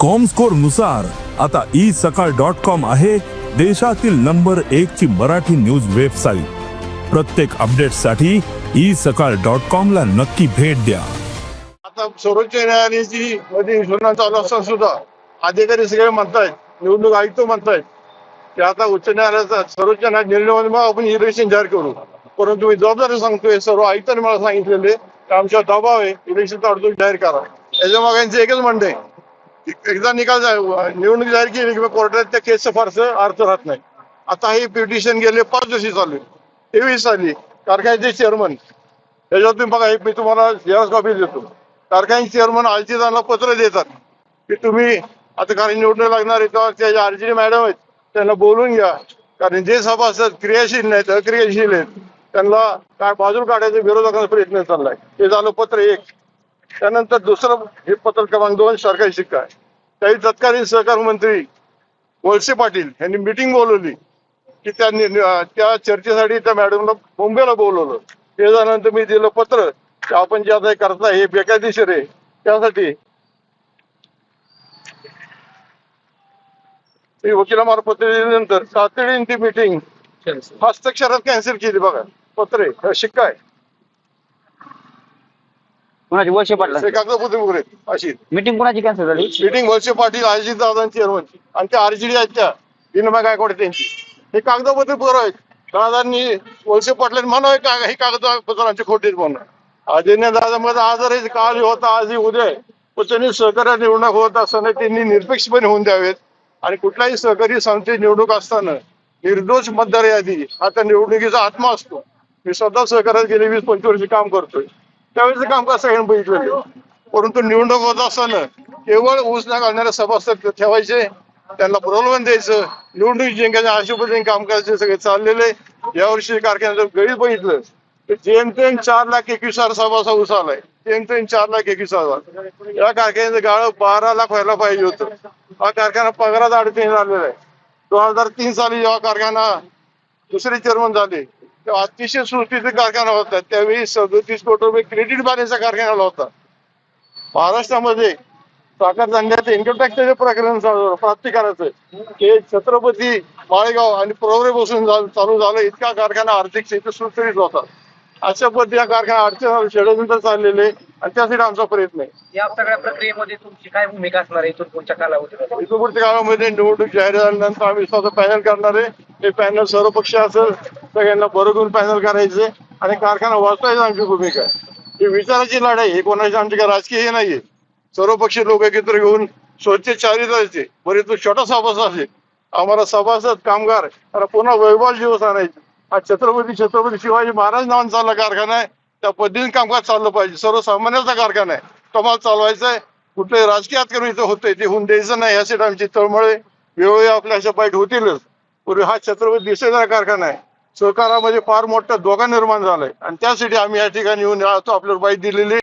कॉमस्कोरनुसार आता E Sakal dot com आहे देशातील नंबर एक ची मराठी न्यूज वेबसाईट प्रत्येक अपडेटसाठी ई सकाळ डॉट कॉम ला नक्की भेट द्या. आता सर्वोच्च न्यायालयाची मध्ये चालू असताना सुद्धा अधिकारी सगळे म्हणतायत निवडणूक आयुक्त म्हणतायत की आता उच्च न्यायालयाचा सर्वोच्च न्यायालय निर्णय आपण इलेक्शन जाहीर करू. परंतु मी जबाबदारी सांगतोय सर्व आयुक्तांनी मला सांगितलेले आमच्या दबाव आहे इलेक्शन अडचण जाहीर करा. याच्या मग एकच म्हणणं आहे एकदा निकाल निवडणूक जाहीर केली किंवा कोर्टात त्या केसचं फारसं अर्थ राहत नाही. आता हे पिटिशन गेले पाच दिवशी चालू आहे. तेवीस साली कारखान्याचे चेअरमन त्याच्यावर तुम्ही बघा मी तुम्हाला जेव्हा कॉपी देतो. कारखान्याचे चेअरमन आलजीदारला पत्र देतात की तुम्ही आता कारण निवडणूक लागणार आहे तेव्हा त्याच्या आरजी मॅडम आहेत त्यांना बोलून घ्या. कारण जे सभासद क्रियाशील नाहीत अक्रियाशील आहेत त्यांना काय बाजूला काढायचा विरोधकांचा प्रयत्न चाललाय. हे झालं पत्र एक. त्यानंतर दुसरं हे पत्र क्रमांक दोन सरकारी शिक्का आहे. त्याही तत्कालीन सहकार मंत्री वळसे पाटील यांनी मिटिंग बोलवली. की त्यांनी त्या चर्चेसाठी त्या मॅडमला मुंबईला बोलवलं. ते झाल्यानंतर मी दिलं पत्र की आपण जे आता हे करताय हे बेकायदेशीर आहे. त्यासाठी मी वकिलामार्फत दिल्यानंतर तातडीने ती मिटिंग हस्ताक्षरात कॅन्सल केली बघा. पत्र हा शिक्का आहे. कोणाची वर्षे पाटला कागदपत्र वगैरे अशी. मीटिंग कोणाची कॅन्सल झाली? मिटिंग वळसे पाटील अजित दादांची चेअरमनची आणि त्या आरजीडी आहेत त्या विनोबा गायकवाड त्यांची. हे कागदपत्र बरं आहेत. दादांनी वळसे पाटलांनी म्हणावं हे काग- हे कागदपत्र आमचे खोटे म्हणून. अजय दादा मध्ये आजही काल होता आजही उद्या. पण त्यांनी सहकार्य निवडणूक होत असताना त्यांनी निरपेक्षपणे होऊन द्यावेत. आणि कुठल्याही सहकारी संस्थेची निवडणूक असताना निर्दोष मतदार यादी हा त्या निवडणुकीचा आत्मा असतो. मी स्वतः सहकार्यात गेले वीस पंचवीस वर्ष काम करतोय. त्यावेळेचं काम कसं बघितलं परंतु निवडणूक होत असताना केवळ ऊस न घालणारे सभासद ठेवायचे त्यांना प्रलोभन द्यायचं निवडणूक जिंकायच्या आशुपतीने पद्धतीने काम करायचे सगळे चाललेले यावर्षी कारखान्याचं गळीत बघितलं तर जेमतेम चार लाख एकवीस हजार सभासा ऊस आलाय जेमतेम चार लाख एकवीस हजार. या कारखान्याचं गाळं बारा लाख व्हायला पाहिजे होतं. हा कारखाना पगारात अडचणी आलेला आहे. दोन हजार तीन साली जेव्हा कारखाना दुसरे चेअरमन झाले तेव्हा अतिशय सुस्थितीत कारखाना होता. त्यावेळी सदतीस कोटी रुपये क्रेडिट बाणीचा कारखाना होता. महाराष्ट्रामध्ये साखर धंद्याचं इन्कम टॅक्सचे प्रकरण प्राप्तिकाराचं हे छत्रपती माळेगाव आणि प्रवरे बसून चालू झालं. इतका कारखाना आर्थिक स्थिती सुरळीत होता. अशा पद्धती हा कारखाना अडचण षडयंत्र चाललेले आणि त्यासाठी आमचा प्रयत्न आहे. या सगळ्या प्रक्रियेमध्ये तुमची काय भूमिका असणार आहे? इथून पुढच्या कालावधीमध्ये. इथं पुढच्या काळामध्ये निवडणूक जाहीर झाल्यानंतर आम्ही स्वतः पॅनल करणार आहे. हे पॅनल सर्व पक्ष असेल सगळ्यांना बरोबर पॅनल करायचे आणि कारखाना वाचवायची आमची भूमिका आहे. ही विचाराची लढाई ही कोणाची आमची काय राजकीय हे नाहीये. सर्वपक्षीय लोक एकत्र घेऊन स्वच्छ चारित्र्याचे बरे तो छोटा सभासद असेल. आम्हाला सभासद कामगार. पुन्हा वैभव दिवस आणायचे. हा छत्रपती छत्रपती शिवाजी महाराज नावाने चालला कारखाना आहे. त्या पद्धतीने कामकाज चाललं पाहिजे. सर्वसामान्याचा कारखाना आहे. कमाल चालवायचा आहे. कुठले राजकीय करून इथं होतंय. ते होऊन द्यायचं नाही. यासाठी आमची तळमळे वेळोवेळी आपल्या अशा बाईट होतीलच. पूर्वी हा छत्रपती दिसेचा कारखाना आहे. सहकारामध्ये फार मोठा धोका निर्माण झालाय. आणि त्यासाठी आम्ही या ठिकाणी येऊन राहतो आपल्याला बाई दिलेली